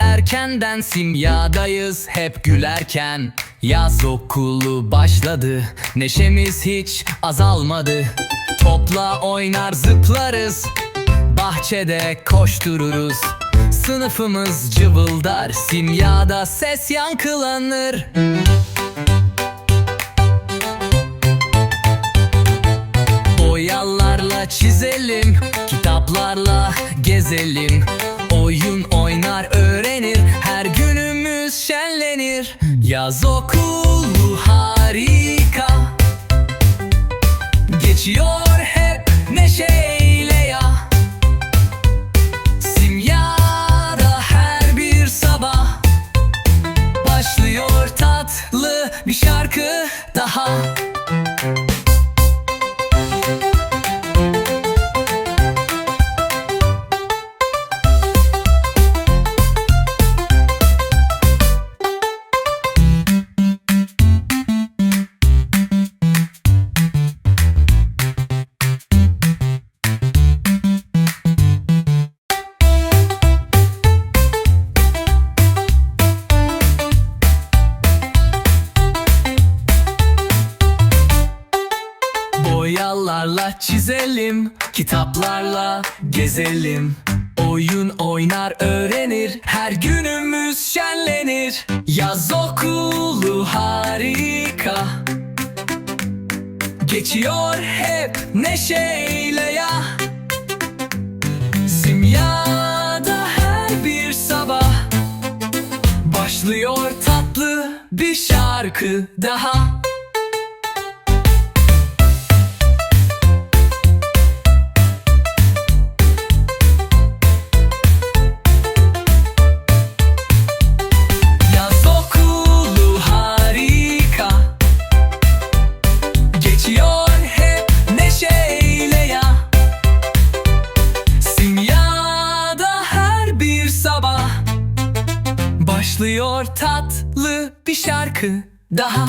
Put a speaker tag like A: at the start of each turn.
A: erkenden simyadayız hep gülerken Yaz okulu başladı. Neşemiz hiç azalmadı. Topla oynar zıplarız bahçede koştururuz. Sınıfımız cıvıldar simyada ses yankılanır. Boyalarla çizelim, kitaplarla gezelim Oyun oynar öğrenir, her günümüz şenlenir. Yaz okulu harika. Geçiyor hep neşeyle ya. Simyada her bir sabah. Başlıyor tatlı bir şarkı daha Boyalarla çizelim, kitaplarla gezelim. Oyun oynar öğrenir, her günümüz şenlenir. Yaz okulu harika. Geçiyor hep neşeyle ya. Simyada her bir sabah. Başlıyor tatlı bir şarkı daha Başlıyor tatlı bir şarkı daha